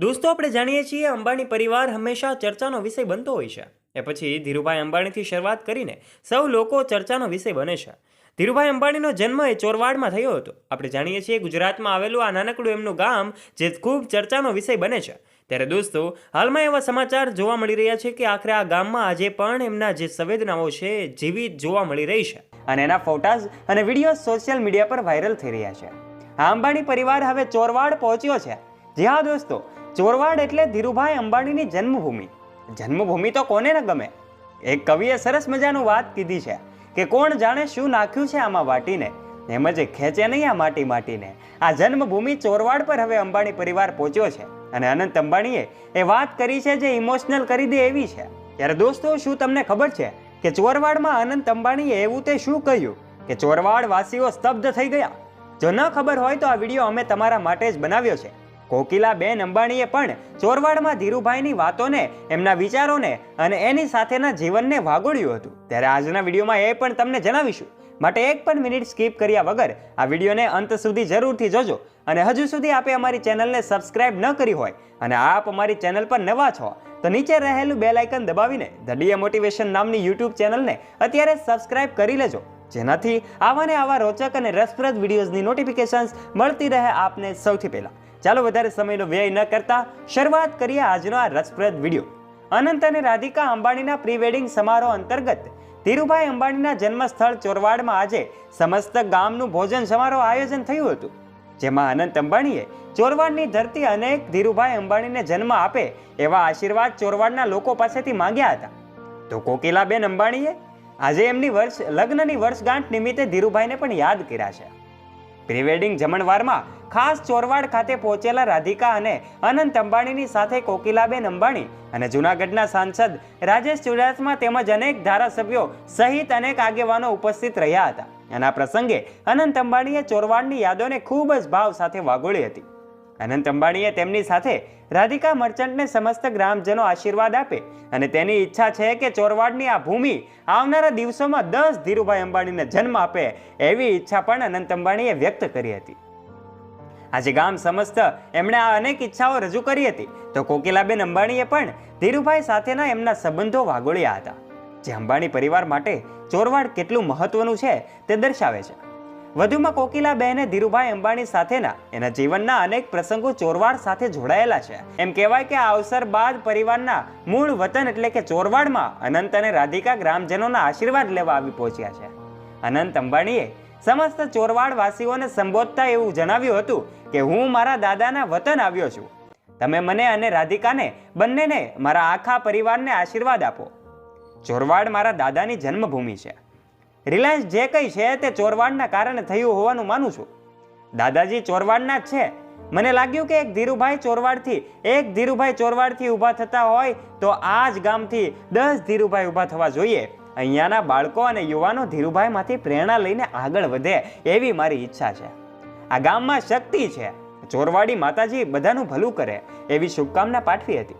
દોસ્તો, આપણે જાણીએ છીએ અંબાણી પરિવાર હંમેશા ચર્ચાનો વિષય બનતો હોય છે. એ પછી ધીરુભાઈ અંબાણીથી શરૂઆત કરીને સૌ લોકો ચર્ચાનો વિષય બને છે. ધીરુભાઈ અંબાણીનો જન્મ એ ચોરવાડમાં થયો હતો. આપણે જાણીએ છીએ ગુજરાતમાં આવેલું આ નાનકડું એમનું ગામ જે ખૂબ ચર્ચાનો વિષય બને છે. ત્યારે દોસ્તો, હાલમાં એવા સમાચાર જોવા મળી રહ્યા છે કે આખરે આ ગામમાં આજે પણ એમના જે સંવેદનાઓ છે જીવિત જોવા મળી રહી છે. અને એના ફોટાઝ અને વીડિયો સોશિયલ મીડિયા પર વાયરલ થઈ રહ્યા છે. આ અંબાણી પરિવાર હવે ચોરવાડ પહોંચ્યો છે. જી હા દોસ્તો ચોરવાડ એટલે ધીરુભાઈ અંબાણીની જન્મભૂમિ. જન્મભૂમિ તો કોને ન ગમે? એક કવિએ સરસ મજાનું વાત કીધી છે કે કોણ જાણે શું નાખ્યું છે આમાં વાટીને. એમ જ ખેંચે નહીં આ માટી માટીને. આ જન્મભૂમિ ચોરવાડ પર હવે અંબાણી પરિવાર પહોંચ્યો છે અને અનંત અંબાણીએ એ વાત કરી છે જે ઇમોશનલ કરી દે એવી છે. ત્યારે દોસ્તો, શું તમને ખબર છે કે ચોરવાડમાં અનંત અંબાણીએ એવું તે શું કહ્યું? કે ચોરવાડ વાસીઓ સ્તબ્ધ થઈ ગયા. જો ન ખબર હોય તો આ વીડિયો અમે તમારા માટે જ બનાવ્યો છે. કોકિલાબેન અંબાણીએ પણ ચોરવાડમાં ધીરુભાઈની વાતોને, એમના વિચારોને અને એની સાથેના જીવનને વાગોળ્યું હતું. ત્યારે આજના વિડીયોમાં એ પણ તમને જણાવીશું. માટે એક પણ મિનિટ સ્કીપ કર્યા વગર આ વિડીયોને અંત સુધી જરૂરથી જોજો અને હજુ સુધી આપે અમારી ચેનલને સબસ્ક્રાઇબ ન કરી હોય અને આપ અમારી ચેનલ પર નવા છો, તો નીચે રહેલું બેલ આઇકન દબાવીને ધ મોટિવેશન નામની યુટ્યુબ ચેનલને અત્યારે સબસ્ક્રાઇબ કરી લેજો. જેનાથી આવા ને આવા રોચક અને રસપ્રદ વિડીયોઝની નોટિફિકેશન્સ મળતી રહે આપને સૌથી પહેલા. ચાલો વધારે સમયનો વ્યય ન કરતા શરૂઆત કરીએ આજનો આ રસપ્રદ વીડિયો. અનંત અને રાધિકા અંબાણીના પ્રી વેડિંગ સમારોહ અંતર્ગત ધીરુભાઈ અંબાણીના જન્મસ્થળ ચોરવાડમાં આજે સમસ્ત ગામનું ભોજન સમારોહ આયોજન થયું હતું. જેમાં અનંત અંબાણીએ ચોરવાડની ધરતી અનેક ધીરુભાઈ અંબાણીને જન્મ આપે એવા આશીર્વાદ ચોરવાડના લોકો પાસેથી માંગ્યા હતા. તો કોકિલાબેન અંબાણીએ આજે એમની વર્ષ લગ્નની વર્ષગાંઠ નિમિત્તે ધીરુભાઈને પણ યાદ કર્યા છે. પ્રી વેડિંગ જમણવારમાં ખાસ ચોરવાડ ખાતે પહોંચેલા રાધિકા અને અનંત અંબાણીની સાથે કોકિલાબેન અંબાણી અને જૂનાગઢના સાંસદ રાજેશ ચુડાસમા તેમજ અનેક ધારાસભ્યો સહિત અનેક આગેવાનો ઉપસ્થિત રહ્યા હતા. અને પ્રસંગે અનંત અંબાણીએ ચોરવાડની યાદોને ખૂબ જ ભાવ સાથે વાગોળી હતી. અનંત અંબાણીએ તેમની સાથે રાધિકા મર્ચન્ટને સમસ્ત ગ્રામજનો આશીર્વાદ આપે અને તેની ઈચ્છા છે કે ચોરવાડની આ ભૂમિ આવનારા દિવસોમાં દસ ધીરુભાઈ અંબાણીને જન્મ આપે એવી ઈચ્છા પણ અનંત અંબાણીએ વ્યક્ત કરી હતી. આજે ગામ સમસ્ત એમણે આ અનેક ઈચ્છાઓ રજૂ કરી હતી. તો કોકિલાબેન અંબાણીએ પણ ધીરુભાઈ સાથેના એમના સંબંધો વાગોળ્યા હતા. જે અંબાણી પરિવાર માટે ચોરવાડ કેટલું મહત્વનું છે તે દર્શાવે છે. વધુમાં કોકિલાબહેને ધીરુભાઈ અંબાણી સાથેના એના જીવનના અનેક પ્રસંગો ચોરવાડ સાથે જોડાયેલા છે. એમ કહેવાય કે આ અવસર બાદ પરિવારના મૂળ વતન એટલે કે ચોરવાડમાં અનંત અને રાધિકા ગ્રામજનોના આશીર્વાદ લેવા આવી પહોંચ્યા છે. અનંત અંબાણીએ સમસ્ત ચોરવાડ વાસીઓને સંબોધતા એવું જણાવ્યું હતું કે, હું મારા દાદાના વતન આવ્યો છું. તમે મને અને રાધિકાને બંનેને મારા આખા પરિવારને આશીર્વાદ આપો. ચોરવાડ મારા દાદાની જન્મભૂમિ છે. રિલાયન્સ જે કંઈ છે તે ચોરવાડના કારણે થયું હોવાનું માનું છું. દાદાજી ચોરવાડના જ છે. મને લાગ્યું કે એક ધીરુભાઈ ચોરવાડથી, એક ધીરુભાઈ ચોરવાડથી ઊભા થતા હોય તો આ જ ગામથી દસ ધીરુભાઈ ઊભા થવા જોઈએ. અહીંયાના બાળકો અને યુવાનો ધીરુભાઈમાંથી પ્રેરણા લઈને આગળ વધે એવી મારી ઈચ્છા છે. આ ગામમાં શક્તિ છે. ચોરવાડી માતાજી બધાનું ભલું કરે એવી શુભકામના પાઠવી હતી.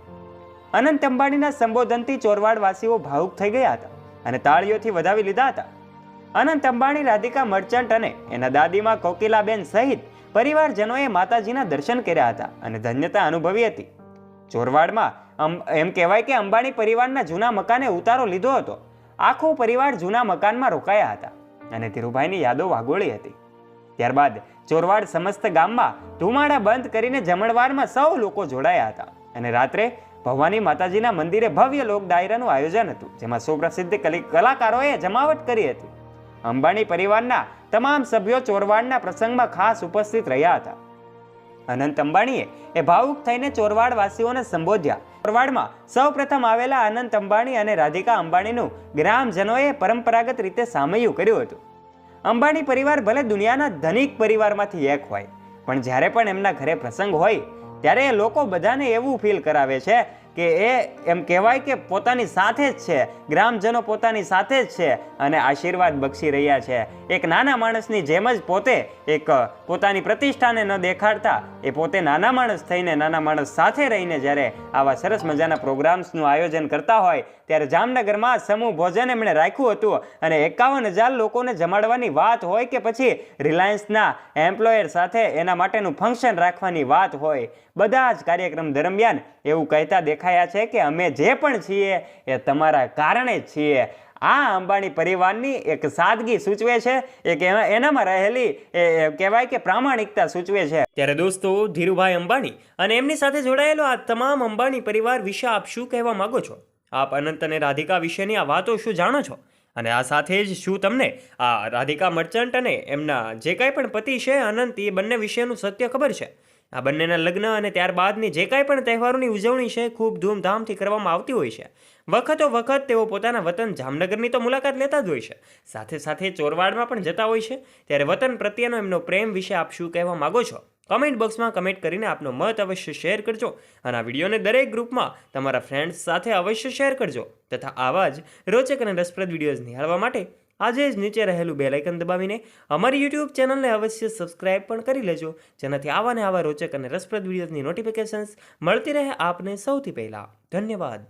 અનંત અંબાણીના સંબોધનથી ચોરવાડવાસીઓ ભાવુક થઈ ગયા હતા અને તાળીઓથી વધાવી લીધા હતા. અનંત અંબાણી, રાધિકા મર્ચન્ટ અને એના દાદીમાં કોકિલાબેન સહિત પરિવારજનોએ માતાજીના દર્શન કર્યા હતા અને ધન્યતા અનુભવી હતી. ચોરવાડમાં એમ કહેવાય કે અંબાણી પરિવારના જૂના મકાને ઉતારો લીધો હતો. આખો પરિવાર જૂના મકાનમાં રોકાયા હતા અને ધીરુભાઈની યાદો વાગોળી હતી. ત્યારબાદ ચોરવાડ સમસ્ત ગામમાં ધુમાડા બંધ કરીને જમણવારમાં સૌ લોકો જોડાયા હતા અને રાત્રે ભવાની માતાજીના મંદિરે ભવ્ય લોક ડાયરાનું આયોજન હતું, જેમાં સુપ્રસિદ્ધ કલી- કલાકારોએ જમાવટ કરી હતી. અંબાણી પરિવારના તમામ સભ્યો ચોરવાડના પ્રસંગમાં ખાસ ઉપસ્થિત રહ્યા હતા. અનંત અંબાણીએ એ ભાવુક થઈને ચોરવાડ વાસીઓને સંબોધ્યા. ચોરવાડમાં સૌપ્રથમ આવેલા અનંત અંબાણી અને રાધિકા અંબાણીનું ગ્રામજનોએ પરંપરાગત રીતે સામયું કર્યું હતું. અંબાણી પરિવાર ભલે દુનિયાના ધનિક પરિવારમાંથી એક હોય, પણ જ્યારે પણ એમના ઘરે પ્રસંગ હોય, ત્યારે એ લોકો બધાને એવું ફીલ કરાવે છે કે એ એમ કહેવાય કે પોતાની સાથે જ છે. ગ્રામજનો પોતાની સાથે જ છે અને આશીર્વાદ બક્ષી રહ્યા છે. એક નાના માણસની જેમ જ પોતે એક પોતાની પ્રતિષ્ઠાને ન દેખાડતા, એ પોતે નાના માણસ થઈને નાના માણસ સાથે રહીને જ્યારે આવા સરસ મજાના પ્રોગ્રામ્સનું આયોજન કરતા હોય, ત્યારે જામનગરમાં સમૂહ ભોજન એમણે રાખ્યું હતું અને એકાવન હજાર લોકોને જમાડવાની વાત હોય કે પછી રિલાયન્સના એમ્પ્લોયર સાથે એના માટેનું ફંક્શન રાખવાની વાત હોય. બધા જ કાર્યક્રમ દરમિયાન એવું કહેતા દેખાયા છે કે અમે જે પણ છીએ એ તમારા કારણે જ છીએ. આ અંબાણી પરિવારની એક સાદગી સૂચવે છે, એક એના- એનામાં રહેલી એ કહેવાય કે પ્રામાણિકતા સૂચવે છે. ત્યારે દોસ્તો, ધીરુભાઈ અંબાણી અને એમની સાથે જોડાયેલો આ તમામ અંબાણી પરિવાર વિશે આપ શું કહેવા માંગો છો? આપ અનંત અને રાધિકા વિશેની આ વાતો શું જાણો છો? અને આ સાથે જ શું તમને આ રાધિકા મર્ચન્ટ અને એમના જે કાંઈ પણ પતિ છે અનંત, એ બંને વિશેનું સત્ય ખબર છે? આ બંનેના લગ્ન અને ત્યારબાદની જે કાંઈ પણ તહેવારોની ઉજવણી છે, ખૂબ ધૂમધામથી કરવામાં આવતી હોય છે. વખતો વખત તેઓ પોતાના વતન જામનગરની તો મુલાકાત લેતા જ હોય છે. સાથે સાથે ચોરવાડમાં પણ જતા હોય છે. ત્યારે વતન પ્રત્યેનો એમનો પ્રેમ વિશે આપ શું કહેવા માગો છો? કમેન્ટ બોક્સમાં કમેન્ટ કરીને આપનો મત અવશ્ય શેર કરજો અને આ વિડીયોને દરેક ગ્રુપમાં તમારા ફ્રેન્ડ્સ સાથે અવશ્ય શેર કરજો. તથા આવા જ રોચક અને રસપ્રદ વિડીયોઝ નિહાળવા માટે આજે જ નીચે રહેલું બેલાઇકન દબાવીને અમારી યુટ્યુબ ચેનલને અવશ્ય સબસ્ક્રાઇબ પણ કરી લેજો, જેનાથી આવા ને આવા રોચક અને રસપ્રદ વિડીયોની નોટિફિકેશન્સ મળતી રહે આપને સૌથી પહેલાં. ધન્યવાદ.